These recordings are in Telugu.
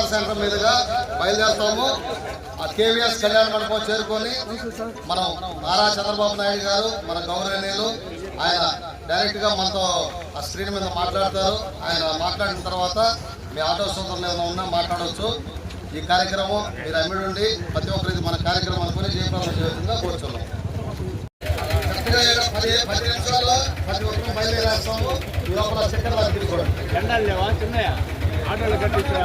కలుసుకొని సెంటర్ మీదుగా బయలుదేరుతాము. ఆ కేవీఎస్ కళ్యాణ మండపం చేరుకొని మనం నారా చంద్రబాబు నాయుడు గారు మన గౌరవనీయులు ఆయన డైరెక్ట్గా మనతో ఆ స్క్రీన్ మీద మాట్లాడతారు. ఆయన మాట్లాడిన తర్వాత మీ ఆటో సోదరులు ఏమైనా ఉన్నా మాట్లాడవచ్చు ఈ కార్యక్రమం మీరు అమ్మిడి ఉండి ప్రతి ఒక్కరికి మన కార్యక్రమం అనుకుని జయప్రదం చేస్తుందిగా కోరుచున్నాం. పది పది నిమిషాల్లో ప్రతి ఒక్కరు బయలుదేరేస్తాము. ఈ లోపల చక్కెర దగ్గరికి ఆటోలు కట్టించా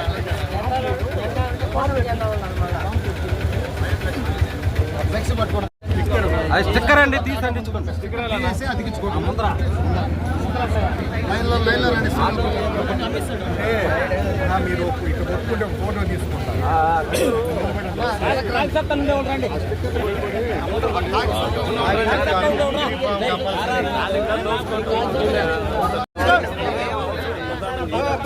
అది స్టిక్కర్ అండి తీసి అంటించుకోండి తీసేసి అతికించుకోవడం ముందర లైన్లో లైన్లో రండి మీరు కొట్టుకుంటే ఫోటో తీసుకుంటారు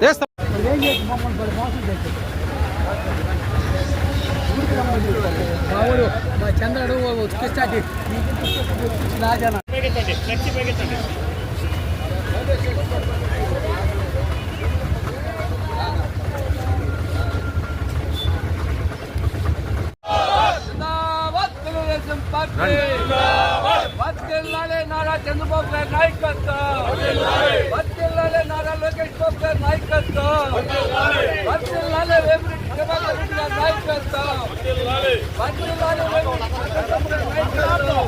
చేస్తా చంద్రుడు ఉత్కృష్టాటి రాజన పార్టీ వర్తిల్లాలే నారా చంద్రబాబు గారి నాయకత్వం వర్తిల్లాలే నారా లోకేష్ బాబు గారి నాయకత్వం వర్తిల్లాలే వేమిరెడ్డి ప్రభాకర్ రెడ్డి గారి నాయకత్వం వర్తిల్లాలే వేమిరెడ్డి ప్రభాకర్ రెడ్డి గారి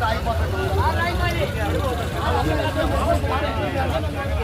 నాయకత్వం జిందాబాద్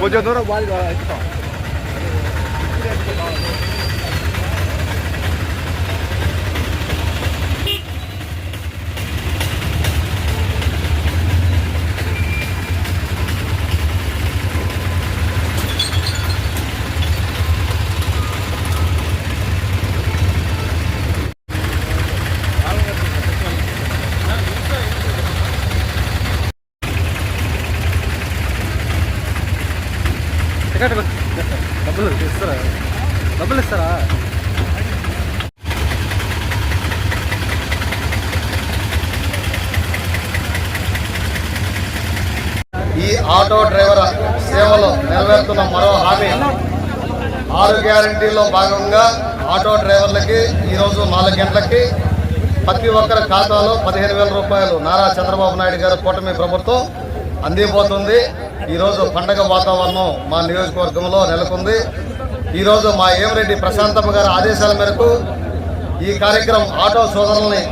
वो जो दोनों बाल టికెట్ డబ్బులు ఇస్తారా? డబ్బులు ఇస్తారా? ఈ ఆటో డ్రైవర్ సేవలో నెరవేరుతున్న మరో హామీ ఆరు గ్యారంటీలో భాగంగా ఆటో డ్రైవర్లకి ఈరోజు నాలుగు గంటలకి ప్రతి ఒక్కరి ఖాతాలో పదిహేను వేల రూపాయలు నారా చంద్రబాబు నాయుడు గారు కూటమి ప్రభుత్వం అందిపోతుంది. ఈరోజు పండగ వాతావరణం మా నియోజకవర్గంలో నెలకొంది. ఈరోజు మా ఏమిరెడ్డి ప్రశాంతమ్మ గారి ఆదేశాల మేరకు ఈ కార్యక్రమం ఆటో సోదరుల్ని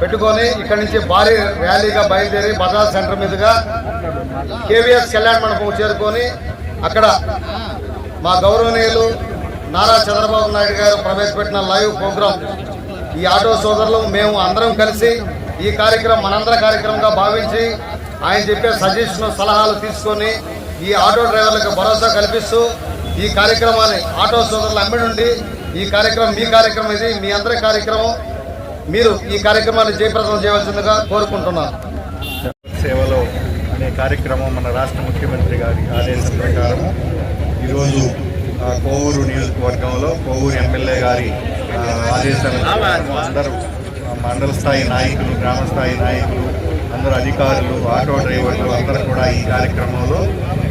పెట్టుకొని ఇక్కడి నుంచి భారీ ర్యాలీగా బయలుదేరి బజార్ సెంటర్ మీదుగా కేవీఎస్ కళ్యాణ మండపం చేరుకొని అక్కడ మా గౌరవనీయులు నారా చంద్రబాబు నాయుడు గారు ప్రవేశపెట్టిన లైవ్ ప్రోగ్రాం ఈ ఆటో సోదరులు మేము అందరం కలిసి ఈ కార్యక్రమం మనందర కార్యక్రమంగా భావించి ఆయన చెప్పే సజెషన్ సలహాలు తీసుకొని ఈ ఆటో డ్రైవర్లకు భరోసా కల్పిస్తూ ఈ కార్యక్రమాన్ని ఆటో సోదరులు అమ్మి నుండి ఈ కార్యక్రమం మీ కార్యక్రమం ఇది మీ అందరి కార్యక్రమం. మీరు ఈ కార్యక్రమాన్ని జయప్రదం చేయవలసిందిగా కోరుకుంటున్నాను. సేవలో అనే కార్యక్రమం మన రాష్ట్ర ముఖ్యమంత్రి గారి ఆదేశం ప్రకారం ఈరోజు కోవూరు నియోజకవర్గంలో కోవూరు ఎమ్మెల్యే గారి ఆ, అందరూ మండల స్థాయి నాయకులు గ్రామ స్థాయి నాయకులు అందరు అధికారులు ఆటో డ్రైవర్లు అందరూ కూడా ఈ కార్యక్రమంలో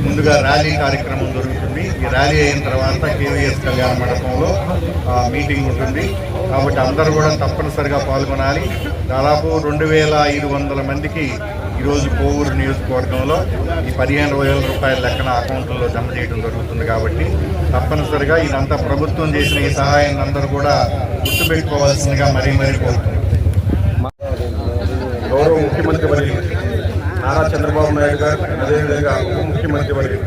ముందుగా ర్యాలీ కార్యక్రమం జరుగుతుంది. ఈ ర్యాలీ అయిన తర్వాత కేవీఎస్ కళ్యాణ మండపంలో మీటింగ్ ఉంటుంది. కాబట్టి అందరూ కూడా తప్పనిసరిగా పాల్గొనాలి. దాదాపు రెండు వేల ఐదు వందల మందికి ఈరోజు కోవూరు నియోజకవర్గంలో ఈ పదిహేను వేల రూపాయల లెక్కన అకౌంట్లలో జమ చేయడం జరుగుతుంది కాబట్టి తప్పనిసరిగా ఇదంతా ప్రభుత్వం చేసిన ఈ సహాయాన్ని అందరూ కూడా గుర్తుపెట్టుకోవాల్సిందిగా మరీ మరీ కోరుతుంది గౌరవ ముఖ్యమంత్రి వర్యులు నారా చంద్రబాబు నాయుడు గారు అదేవిధంగా ఉప ముఖ్యమంత్రి వర్యులు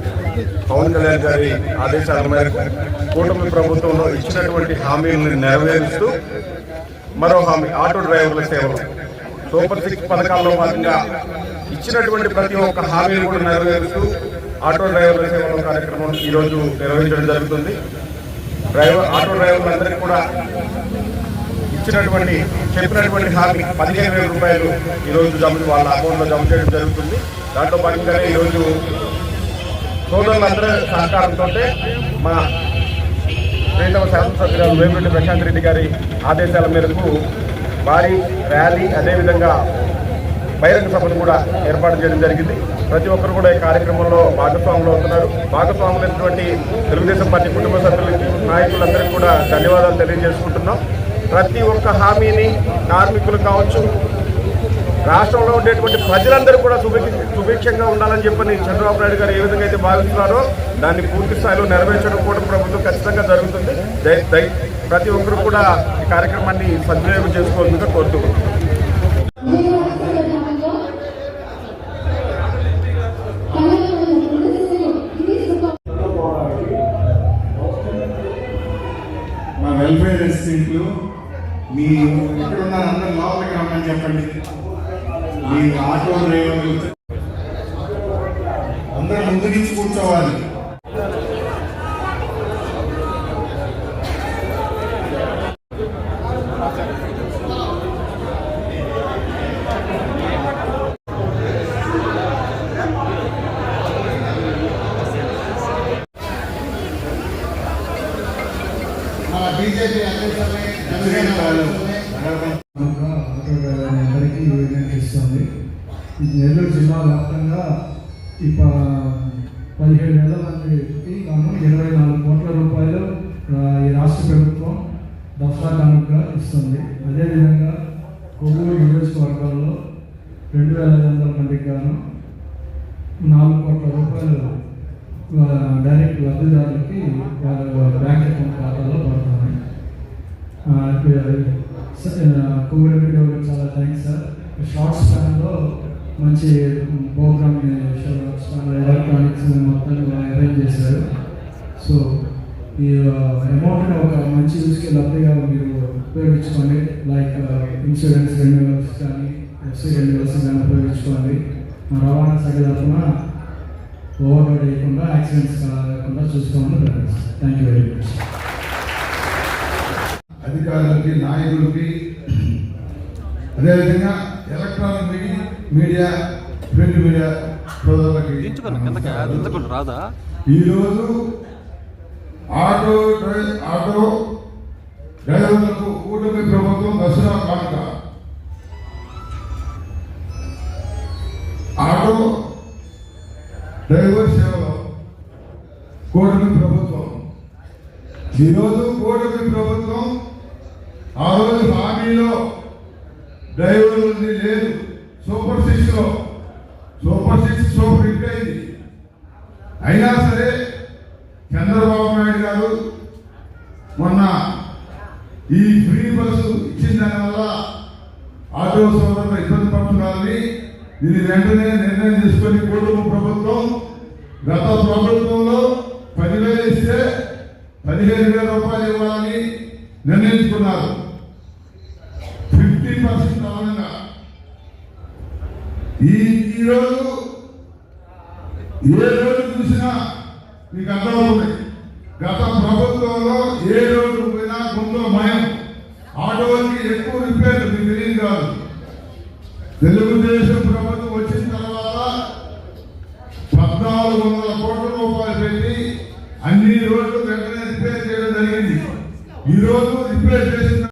పవన్ కళ్యాణ్ గారి ఆదేశాల మేరకు కూటమి ప్రభుత్వంలో ఇచ్చినటువంటి హామీలను నెరవేరుస్తూ మరో హామీ ఆటో డ్రైవర్ల సేవలు. సూపర్ సిక్స్ పథకాల్లో భాగంగా ఇచ్చినటువంటి ప్రతి ఒక్క హామీని కూడా నెరవేరుస్తూ ఆటో డ్రైవర్ల సేవల కార్యక్రమం ఈరోజు నిర్వహించడం జరుగుతుంది. డ్రైవర్ ఆటో డ్రైవర్లందరికీ కూడా ఇచ్చినటువంటి చెప్పినటువంటి హామీ పదిహేను వేల రూపాయలు ఈరోజు జమ వాళ్ళ అకౌంట్లో జమ చేయడం జరుగుతుంది. దాంట్లో భాగంగానే ఈరోజు సోదరులందరూ సహకారంతో మా రెండవ శాసనసభ్యురాలు వేమిరెడ్డి ప్రశాంత్ రెడ్డి గారి ఆదేశాల మేరకు భారీ ర్యాలీ అదేవిధంగా బహిరంగ సభను కూడా ఏర్పాటు చేయడం జరిగింది. ప్రతి ఒక్కరు కూడా ఈ కార్యక్రమంలో భాగస్వాములు అవుతున్నారు. భాగస్వాములైనటువంటి తెలుగుదేశం పార్టీ కుటుంబ సభ్యులకి నాయకులందరికీ కూడా ధన్యవాదాలు తెలియజేసుకుంటున్నాం. ప్రతి ఒక్క హామీని కార్మికులు కావచ్చు రాష్ట్రంలో ఉండేటువంటి ప్రజలందరూ కూడా సుభిక్ష సుభిక్షంగా ఉండాలని చెప్పని చంద్రబాబు నాయుడు గారు ఏ విధంగా అయితే భావిస్తున్నారో దాన్ని పూర్తి స్థాయిలో నెరవేర్చడం కూడా ప్రభుత్వం ఖచ్చితంగా జరుగుతుంది. ప్రతి ఒక్కరు కూడా ఈ కార్యక్రమాన్ని సద్వినియోగం చేసుకోవాల్సిందిగా కోరుతున్నాం మా వెల్ఫేర్ రెసిడెంట్లు మీ ఎక్కడున్న అందరు లోపలికి రమ్మని చెప్పండి మీ ఆటో డ్రైవర్లు అందరూ ముందు నుంచి కూర్చోవాలి మన బీజేపీ అధ్యక్షుల్ని ప్రెసిడెంట్ వాళ్ళు అందరికీ వినియోగిస్తుంది ఈ నెల్లూరు జిల్లా వ్యాప్తంగా ఈ పదిహేడు వేల మందికి గాను ఇరవై నాలుగు కోట్ల రూపాయలు ఈ రాష్ట్ర ప్రభుత్వం దసరా కానుక ఇస్తుంది అదేవిధంగా కొవ్వూరు నియోజకవర్గాల్లో రెండు వేల ఐదు వందల మందికి గాను నాలుగు కోట్ల రూపాయలు డైరెక్ట్ లబ్ధిదారులకి వాళ్ళ బ్యాంక్ అకౌంట్ ఖాతాలో పడుతున్నాయి కోవిడ్ గారు చాలా థ్యాంక్స్ సార్. షార్ట్ స్పాన్లో మంచి ప్రోగ్రామ్ ఎలక్ట్రానిక్స్ మొత్తం అరేంజ్ చేశారు. సో ఈ అమౌంట్ని ఒక మంచి యూస్కి లబ్ధిగా మీరు ఉపయోగించుకోండి. లైక్ ఇన్సూరెన్స్ రెన్యూవల్స్ కానీ ఎఫ్సీ రెన్యూవల్స్ కానీ ఉపయోగించుకోండి. మా రవాణా శాఖ తరఫున ఓవర్లోడ్ చేయకుండా యాక్సిడెంట్స్ కాకుండా చూసుకోమని థ్యాంక్ యూ వెరీ మచ్ అధికారులకి నాయకులకి. అదేవిధంగా electronic media media print media దించుకోండి రాదా? ఈరోజు ఆటో ఆటో డ్రైవర్లకు కూటమి ప్రభుత్వం దసరా కానుక ఆటో డ్రైవర్ సేవలో కూటమి ప్రభుత్వం. ఈరోజు కూటమి ప్రభుత్వం ఆ రోజు హామీలో డ్రైవర్ ఉంది లేదు. సూపర్ సిక్స్లో సూపర్ సిక్స్ సూపర్ హిట్ అయింది. అయినా సరే చంద్రబాబు నాయుడు గారు మొన్న ఈ ఫ్రీ బస్సు ఇచ్చిన దానివల్ల ఆటో సోదరులు ఇబ్బంది పడుతున్నారని దీని వెంటనే నిర్ణయం తీసుకొని కుటుంబ ప్రభుత్వం గత ప్రభుత్వంలో పదివేలు ఇస్తే పదిహేను వేల రూపాయలు ఇవ్వాలని నిర్ణయించుకున్నారు. పర్సెంట్ అదనంగా ఈ ఈరోజు ఏ రోజు చూసినా మీకు అర్థమవుతుంది. గత ప్రభుత్వంలో ఏ రోజు పోయినా గుండె మయం. ఆటోలకి ఎక్కువ రిపేర్లు మీకు తెలియదు కాదు. తెలుగుదేశం ప్రభుత్వం వచ్చిన తర్వాత పద్నాలుగు వందల కోట్ల రూపాయలు పెట్టి అన్ని రోడ్లు వెంటనే రిపేర్ చేయడం జరిగింది. ఈరోజు